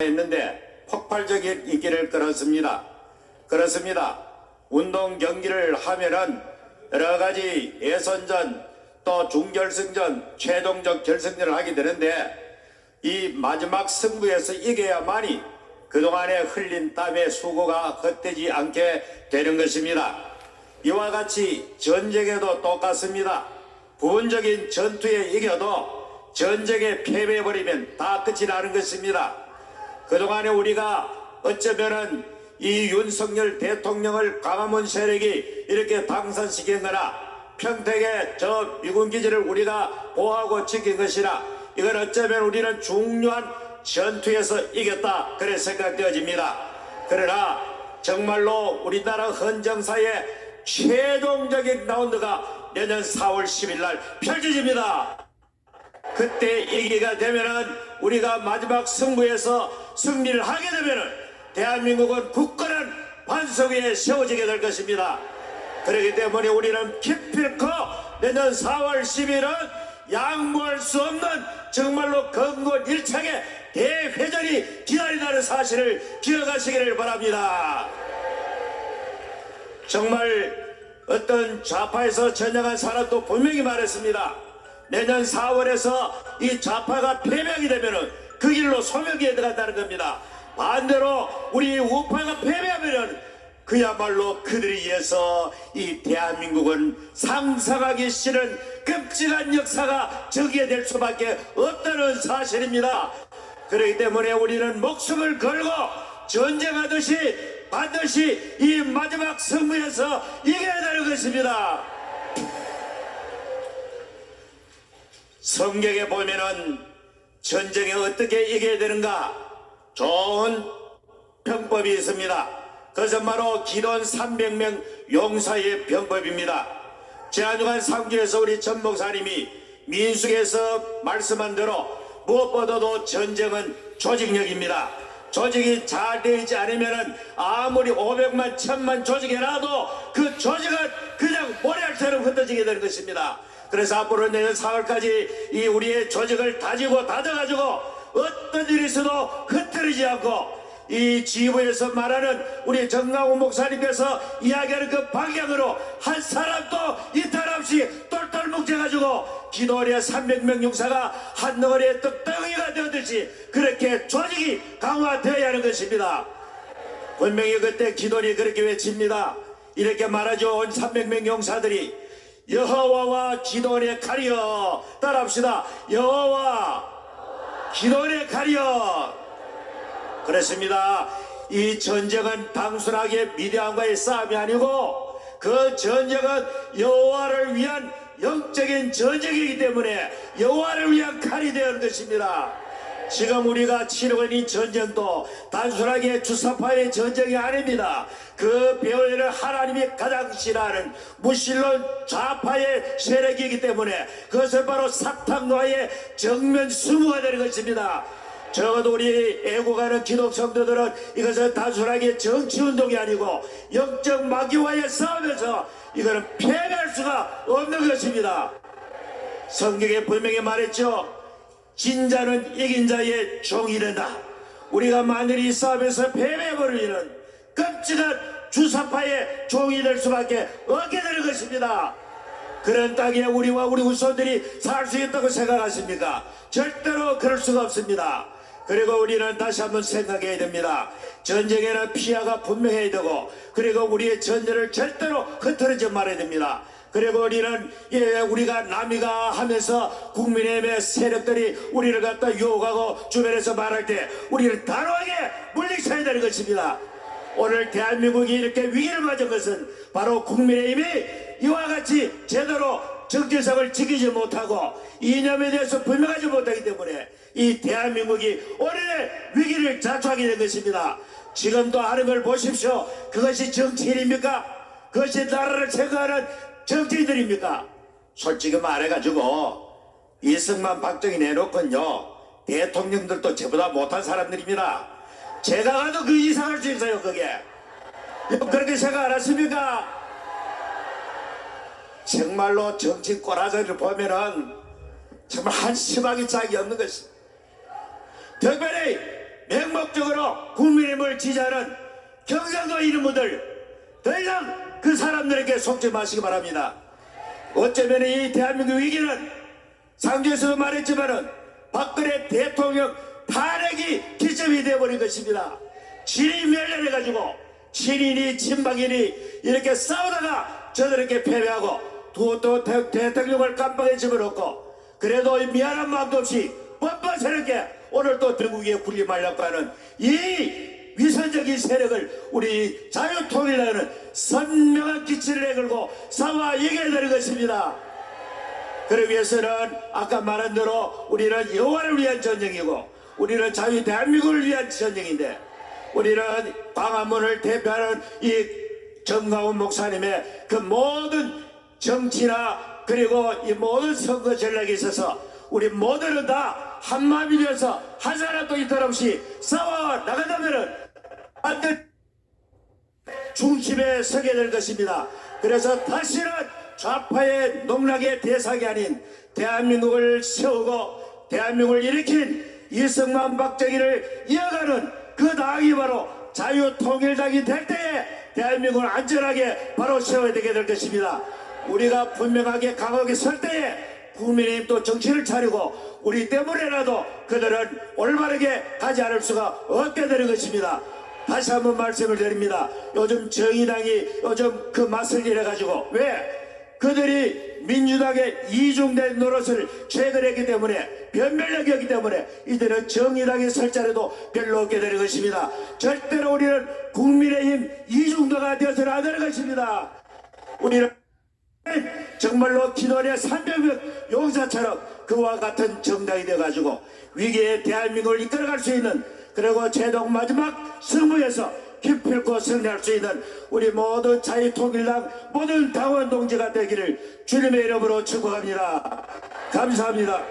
했는데 폭발적인 인기를 끌었습니다. 그렇습니다. 운동 경기를 하면은 여러 가지 예선전 또 중결승전 최종적 결승전을 하게 되는데 이 마지막 승부에서 이겨야만이 그동안에 흘린 땀의 수고가 헛되지 않게 되는 것입니다. 이와 같이 전쟁에도 똑같습니다. 부분적인 전투에 이겨도 전쟁에 패배해버리면 다 끝이 나는 것입니다. 그동안에 우리가 어쩌면은 이 윤석열 대통령을 강화문 세력이 이렇게 당선시킨 거나 평택의 저 미군 기지를 우리가 보호하고 지킨 것이나 이건 어쩌면 우리는 중요한 전투에서 이겼다 그래 생각되어집니다. 그러나 정말로 우리나라 헌정사의 최종적인 라운드가 내년 4월 10일 날 펼쳐집니다. 그때 얘기가 되면은 우리가 마지막 승부에서 승리를 하게 되면은 대한민국은 굳건한 반석 위에 세워지게 될 것입니다. 그렇기 때문에 우리는 기필코 내년 4월 10일은 양보할 수 없는 정말로 건건 일창의 대회전이 기다린다는 사실을 기억하시기를 바랍니다. 정말 어떤 좌파에서 전향한 사람도 분명히 말했습니다. 내년 4월에서 이 좌파가 패배하게 되면은 그 길로 소멸기에 들어간다는 겁니다. 반대로 우리 우파가 패배하면은 그야말로 그들에 의해서 이 대한민국은 상상하기 싫은 끔찍한 역사가 저기에 될 수밖에 없다는 사실입니다. 그렇기 때문에 우리는 목숨을 걸고 전쟁하듯이 반드시 이 마지막 승부에서 이겨야 되는 것입니다. 성경에 보면은 전쟁에 어떻게 이겨야 되는가 좋은 병법이 있습니다. 그것은 바로 기돈 300명 용사의 병법입니다. 지난주간 상주에서 우리 전 목사님이 민숙에서 말씀한 대로 무엇보다도 전쟁은 조직력입니다. 조직이 잘 되지 않으면은 아무리 500만, 1000만 조직해놔도 그 조직은 그냥 모래알처럼 흩어지게 되는 것입니다. 그래서 앞으로 내년 4월까지 이 우리의 조직을 다지고 다져가지고 어떤 일이 있어도 흩어지지 않고 이 지부에서 말하는 우리 정강호 목사님께서 이야기하는 그 방향으로 한 사람도 이탈 없이 똘똘 뭉쳐가지고 기도리에 300명 용사가 한 덩어리의 떡덩이가 되었듯이 그렇게 조직이 강화되어야 하는 것입니다. 분명히 그때 기도리 그렇게 외칩니다. 이렇게 말하죠. 온 300명 용사들이 여호와와 기도리의 칼이여 따라합시다. 여호와 기도리의 칼이여 그렇습니다. 이 전쟁은 단순하게 미디안과의 싸움이 아니고 그 전쟁은 여호와를 위한 영적인 전쟁이기 때문에 여호와를 위한 칼이 되는 것입니다. 지금 우리가 치르고 있는 이 전쟁도 단순하게 주사파의 전쟁이 아닙니다. 그 배후에는 하나님이 가장 싫어하는 무신론 좌파의 세력이기 때문에 그것은 바로 사탄과의 정면 승부가 되는 것입니다. 적어도 우리 애고가는 기독 성도들은 이것은 단순하게 정치운동이 아니고 영적 마귀와의 싸움에서 이거는 패배할 수가 없는 것입니다. 성경에 분명히 말했죠. 진자는 이긴 자의 종이 된다. 우리가 만일 이 싸움에서 패배해버리면 끔찍한 주사파의 종이 될 수밖에 없게 되는 것입니다. 그런 땅에 우리와 우리 후손들이 살 수 있다고 생각하십니까? 절대로 그럴 수가 없습니다. 그리고 우리는 다시 한번 생각해야 됩니다. 전쟁에는 피해가 분명해야 되고, 그리고 우리의 전쟁을 절대로 흩어지지 말아야 됩니다. 그리고 우리는 예, 우리가 남이가 하면서 국민의힘의 세력들이 우리를 갖다 유혹하고 주변에서 말할 때 우리를 단호하게 물리쳐야 되는 것입니다. 오늘 대한민국이 이렇게 위기를 맞은 것은 바로 국민의힘이 이와 같이 제대로 정체성을 지키지 못하고 이념에 대해서 분명하지 못하기 때문에 이 대한민국이 오늘의 위기를 자초하게 된 것입니다. 지금도 하는 걸 보십시오. 그것이 정치인입니까? 그것이 나라를 생각하는 정치인들입니까? 솔직히 말해가지고 이승만 박정희 내놓건요 대통령들도 저보다 못한 사람들입니다. 제가 가도 그 이상할 수 있어요 그게. 그렇게 생각 안 하십니까? 정말로 정치 꼬라지를 보면은 정말 한심하기 짝이 없는 것이. 특별히 맹목적으로 국민의힘을 지지하는 경상도 이름분들 더 이상 그 사람들에게 속지 마시기 바랍니다. 어쩌면 이 대한민국 위기는 상주에서도 말했지만은 박근혜 대통령 탄핵이 기점이 되어버린 것입니다. 진이 멸렬해가지고 친인이 친박인이 이렇게 싸우다가 저들에게 패배하고 또, 또 대, 대통령을 깜빡에 집어넣고 그래도 미안한 마음도 없이 뻔뻔스럽게 오늘 또 대국에 굴리 말려고 하는 이 위선적인 세력을 우리 자유통일하는 선명한 기치를 내걸고 싸워 이겨야 되는 것입니다. 그러기 위해서는 아까 말한 대로 우리는 여호와를 위한 전쟁이고 우리는 자유 대한민국을 위한 전쟁인데 우리는 광화문을 대표하는 이 정가훈 목사님의 그 모든 정치나 그리고 이 모든 선거 전략에 있어서 우리 모두는 다 한마음이 되어서 한 사람도 이탈 없이 싸워 나간다면은 중심에 서게 될 것입니다. 그래서 다시는 좌파의 농락의 대상이 아닌 대한민국을 세우고 대한민국을 일으킨 이승만 박정희를 이어가는 그 당이 바로 자유통일당이 될 때에 대한민국을 안전하게 바로 세워야 되게 될 것입니다. 우리가 분명하게 강하게 설 때에 국민의힘 또 정치를 차리고 우리 때문에라도 그들은 올바르게 가지 않을 수가 없게 되는 것입니다. 다시 한번 말씀을 드립니다. 요즘 정의당이 요즘 그 맛을 잃어가지고 왜 그들이 민주당의 이중된 노릇을 최근했기 때문에 변별력이 없기 때문에 이들은 정의당의 설자리도 별로 없게 되는 것입니다. 절대로 우리는 국민의힘 이중도가 되어서는 안 되는 것입니다. 우리는 정말로 기도의 300명 용사처럼 그와 같은 정당이 되어가지고 위기의 대한민국을 이끌어갈 수 있는 그리고 최종 마지막 승부에서 기필코 승리할 수 있는 우리 모든 자유통일당 모든 당원 동지가 되기를 주님의 이름으로 축복합니다. 감사합니다.